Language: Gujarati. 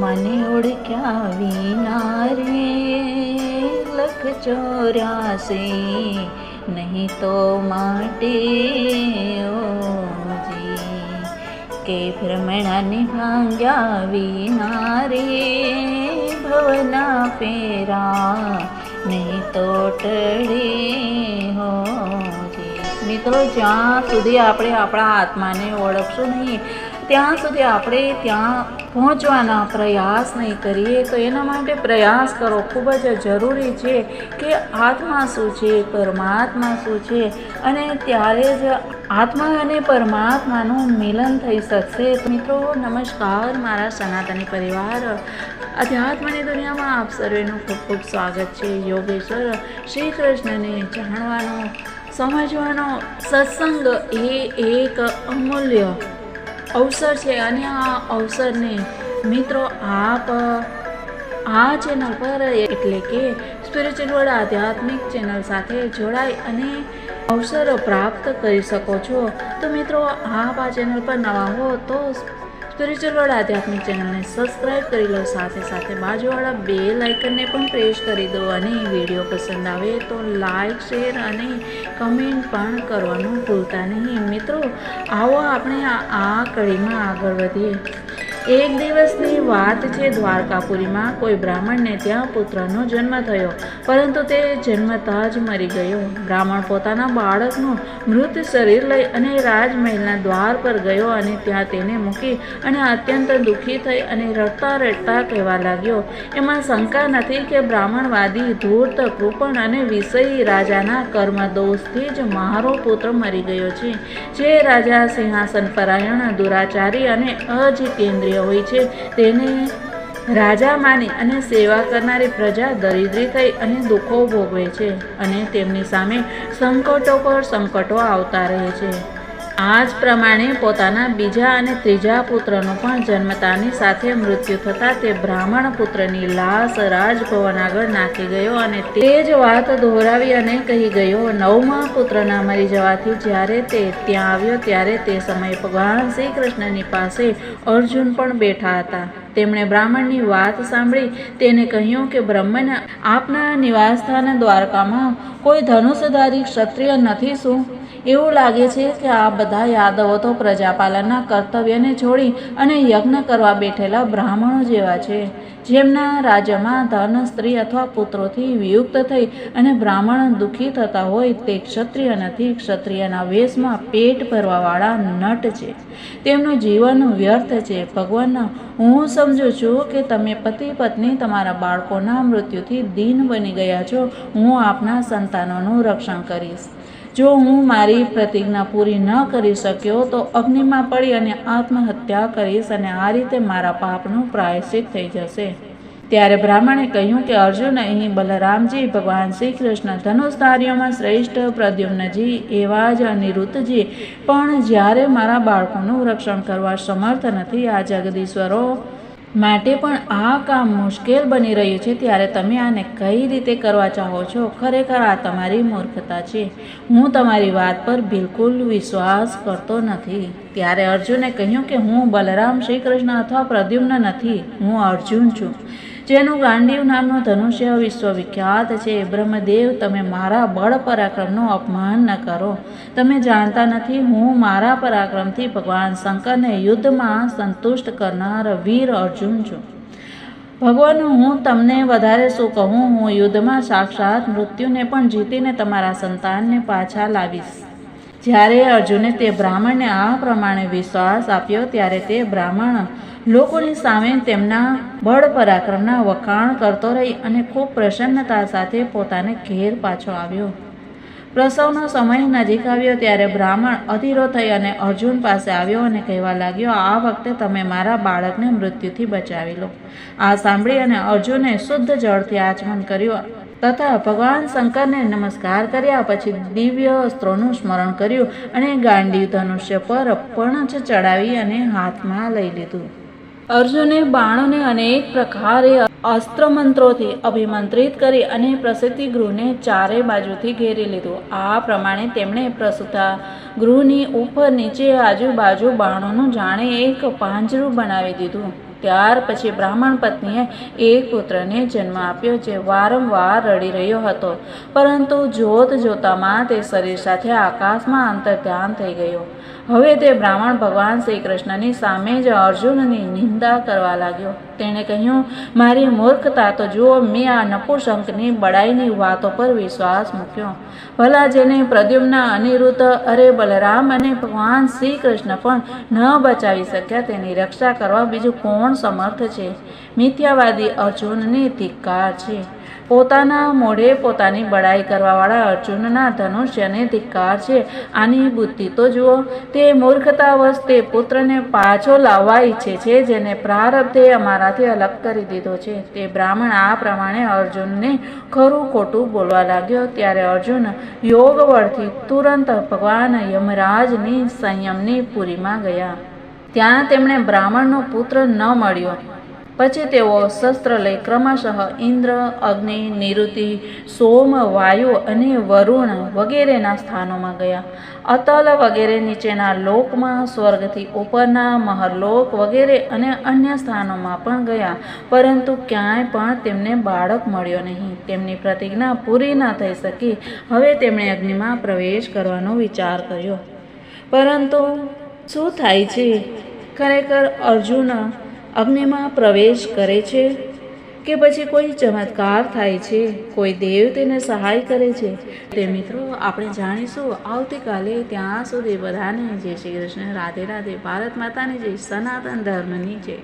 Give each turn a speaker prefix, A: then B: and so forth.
A: મને ઓળખ્યા વિના રે લખ ચોર્યાસી. નહીં તો માટે ઓજી, કે ભ્રમણાને ભાંગ્યા વિના રે ભવના ફેરા. નહીં તો ટળે હોજી મિત્રો, જ્યાં સુધી આપણે આપણા આત્માને ઓળખશું નહીં, ત્યાં સુધી આપણે ત્યાં પહોંચવાના પ્રયાસ નહીં કરીએ. તો એના માટે પ્રયાસ કરો. ખૂબ જ જરૂરી છે કે આત્મા શું છે, પરમાત્મા શું છે, અને ત્યારે જ આત્મા અને પરમાત્માનું મિલન થઈ શકશે. મિત્રો, નમસ્કાર. મારા સનાતની પરિવાર, અધ્યાત્મની દુનિયામાં આપ સર્વેનું ખૂબ ખૂબ સ્વાગત છે. યોગેશ્વર શ્રી કૃષ્ણને જાણવાનો સમજવાનો સત્સંગ એ એક અમૂલ્ય અવસર છે અને આ અવસરને મિત્રો આપ આ ચેનલ પર એટલે કે સ્પિરિચ્યુઅલ આધ્યાત્મિક ચેનલ સાથે જોડાઈ અને અવસર પ્રાપ્ત કરી શકો છો. તો મિત્રો, આપ આ ચેનલ પર નવા હો તો સ્પિરિચ્યુઅલ વર્લ્ડ આધ્યાત્મિક ચેનલને સબસ્ક્રાઈબ કરી લો, સાથે સાથે બાજુવાળા બે લાઇકનને પણ પ્રેસ કરી દો અને વીડિયો પસંદ આવે તો લાઇક શેર અને કમેન્ટ પણ કરવાનું ભૂલતા નહીં. મિત્રો, આવો આપણે આ કડીમાં આગળ વધીએ. એક દિવસની વાત છે દ્વારકાપુરીમાં. કોઈ બ્રાહ્મણને ત્યાં પુત્રનો જન્મ થયો. પરંતુ તે જન્મતા જ મરી ગયો. બ્રાહ્મણ પોતાના બાળકનું મૃત શરીર લઈ અને રાજમહેલના દ્વાર પર ગયો અને ત્યાં તેને મૂકી અને અત્યંત દુઃખી થઈ અને રડતા રડતા કહેવા લાગ્યો. એમાં શંકા નથી કે બ્રાહ્મણવાદી ધૂર્ત કૃપણ અને વિષયી રાજાના કર્મ દોષથી જ મારો પુત્ર મરી ગયો છે. જે રાજા સિંહાસન પરાયણ, દુરાચારી અને અજિતેન્દ્રિય હોય છે. તેને રાજા માની અને સેવા કરનારી પ્રજા દરિદ્રી થઈ અને દુઃખો ભોગવે છે અને તેમની સામે સંકટો પર સંકટો આવતા રહે છે. આ જ પ્રમાણે પોતાના બીજા અને ત્રીજા પુત્રનો પણ જન્મતાની સાથે મૃત્યુ થતાં તે બ્રાહ્મણ પુત્રની લાશ રાજભવન આગળ નાખી ગયો અને તે જ વાત દોહરાવી અને કહી ગયો, નવમા પુત્રના મરી જવાથી જ્યારે તે ત્યાં આવ્યો ત્યારે તે સમયે ભગવાન શ્રી કૃષ્ણની પાસે અર્જુન પણ બેઠા હતા. તેમણે બ્રાહ્મણની વાત સાંભળી તેને કહ્યું કે બ્રાહ્મણ આપના નિવાસસ્થાન દ્વારકામાં કોઈ ધનુષધારી ક્ષત્રિય નથી શું? એવું લાગે છે કે આ બધા યાદવો તો પ્રજાપાલનના કર્તવ્યને છોડી અને યજ્ઞ કરવા બેઠેલા બ્રાહ્મણો જેવા છે. જેમના રાજ્યમાં ધન, સ્ત્રી અથવા પુત્રોથી વિયુક્ત થઈ અને બ્રાહ્મણ દુઃખી થતા હોય તે ક્ષત્રિય નથી. ક્ષત્રિયના વેશમાં પેટ ભરવાવાળા નટ છે. તેમનું જીવન વ્યર્થ છે. ભગવાન, હું સમજુ છું કે તમે પતિ, પત્ની તમારા બાળકોના મૃત્યુથી દીન બની ગયા છો. હું આપના સંતાનોનું રક્ષણ કરીશ. જો હું મારી પ્રતિજ્ઞા પૂરી ન કરી શક્યો, તો અગ્નિમાં પડી અને આત્મહત્યા કરીશ અને આ રીતે મારા પાપનું પ્રાયશ્ચિત થઈ જશે. ત્યારે બ્રાહ્મણે કહ્યું કે, અર્જુન, અહીં બલરામજી, ભગવાન શ્રી કૃષ્ણ ધનુષધારીઓમાં શ્રેષ્ઠ પ્રદ્યુમ્નજી, એવા જ અનિરુદ્ધજી. પણ જ્યારે મારા બાળકોનું રક્ષણ કરવા સમર્થ નથી, આ જગદીશ્વરો માટે પણ આ કામ મુશ્કેલ બની રહ્યું છે. ત્યારે તમે આને કઈ રીતે કરવા ચાહો છો? ખરેખર આ તમારી મૂર્ખતા છે. હું તમારી વાત પર બિલકુલ વિશ્વાસ કરતો નથી. ત્યારે અર્જુને કહ્યું કે હું બલરામ શ્રી કૃષ્ણ અથવા પ્રદ્યુમ્ન નથી. હું અર્જુન છું. જેનું ગાંડીવ નામનું ધનુષ્ય વિશ્વવિખ્યાત છે. બ્રહ્મદેવ, તમે મારા બળ પરાક્રમનું અપમાન ન કરો. તમે જાણતા નથી, હું મારા પરાક્રમથી ભગવાન શંકરને યુદ્ધમાં સંતુષ્ટ કરનાર વીર અર્જુન છું. ભગવાન, હું તમને વધારે શું કહું? હું યુદ્ધમાં સાક્ષાત મૃત્યુને પણ જીતીને તમારા સંતાનને પાછા લાવીશ. જ્યારે અર્જુને તે બ્રાહ્મણને આ પ્રમાણે વિશ્વાસ આપ્યો, ત્યારે તે બ્રાહ્મણ લોકોની સામે તેમના બળ પરાક્રમના વખાણ કરતો રહી અને ખૂબ પ્રસન્નતા સાથે પોતાને ઘેર પાછો આવ્યો. પ્રસવનો સમય નજીક આવ્યો ત્યારે બ્રાહ્મણ અધીરો થઈ અને અર્જુન પાસે આવ્યો અને કહેવા લાગ્યો, આ વખતે તમે મારા બાળકને મૃત્યુથી બચાવી લો. આ સાંભળી અને અર્જુને શુદ્ધ જળથી આચમન કર્યું. તથા ભગવાન શંકરને નમસ્કાર કર્યા, પછી દિવ્ય અસ્ત્રોનું સ્મરણ કર્યું અને ગાંડી ધનુષ્ય પર પણ જ ચડાવી અને હાથમાં લઈ લીધું. અર્જુને બાણોને અનેક પ્રકારે અસ્ત્ર મંત્રોથી અભિમંત્રિત કરી અને પ્રસિદ્ધિ ગૃહને ચારે બાજુથી ઘેરી લીધું. આ પ્રમાણે તેમણે પ્રસુતા ગૃહની ઉપર નીચે આજુબાજુ બાણોનું જાણે એક પાંજરું બનાવી દીધું. ત્યાર પછી બ્રાહ્મણ પત્નીએ એક પુત્રને જન્મ આપ્યો જે વારંવાર રડી રહ્યો હતો. પરંતુ જોત જોતામાં તે શરીર સાથે આકાશમાં અંતર ધ્યાન થઈ ગયો. હવે તે બ્રાહ્મણ ભગવાન શ્રી કૃષ્ણની સામે જ અર્જુનની નિંદા કરવા લાગ્યો. તેણે કહ્યું, મારી મૂર્ખતા તો જુઓ, મેં આ નપુસંકની બડાઈની વાતો પર વિશ્વાસ મૂક્યો. ભલા જેને પ્રદ્યુમ્ના અનિરુદ્ધ, અરે બલરામ અને ભગવાન શ્રી કૃષ્ણ પણ ન બચાવી શક્યા, તેની રક્ષા કરવા બીજું કોણ સમર્થ છે? મિથ્યાવાદી અર્જુનને ધિક્કાર છે. પોતાના મોઢે પોતાની બડાઈ કરવાવાળા અર્જુનના ધનુષ્યને ધિક્કાર છે, આની બુદ્ધિ તો જુઓ, તે મૂર્ખતાવશ તે પુત્રને પાછો લાવવા ઈચ્છે છે, જેને પ્રારબ્ધે અમારાથી અલગ કરી દીધો છે. તે બ્રાહ્મણ આ પ્રમાણે અર્જુનને ખરું ખોટું બોલવા લાગ્યો, ત્યારે અર્જુન યોગ બળથી તુરંત ભગવાન યમરાજની સંયમની પુરીમાં ગયા. ત્યાં તેમણે બ્રાહ્મણનો પુત્ર ન મળ્યો. પછી તેઓ શસ્ત્ર લઈ ક્રમશઃ ઇન્દ્ર, અગ્નિ, નિરુતિ, સોમ, વાયુ અને વરુણ વગેરેના સ્થાનોમાં ગયા. અતલ વગેરે નીચેના લોકમાં, સ્વર્ગથી ઉપરના મહરલોક વગેરે અને અન્ય સ્થાનોમાં પણ ગયા. પરંતુ ક્યાંય પણ તેમને બાળક મળ્યો નહીં. તેમની પ્રતિજ્ઞા પૂરી ન થઈ શકી. હવે તેમણે અગ્નિમાં પ્રવેશ કરવાનો વિચાર કર્યો. પરંતુ શું થાય છે? ખરેખર અર્જુન અગ્નિમાં પ્રવેશ કરે છે કે પછી કોઈ ચમત્કાર થાય છે, કોઈ દેવ તેને સહાય કરે છે. તે મિત્રો, આપણે જાણીશું, આવતીકાલે ત્યાં સુધી બધાને જય શ્રી કૃષ્ણ, રાધે રાધે, ભારત માતાની જય, સનાતન ધર્મની જય.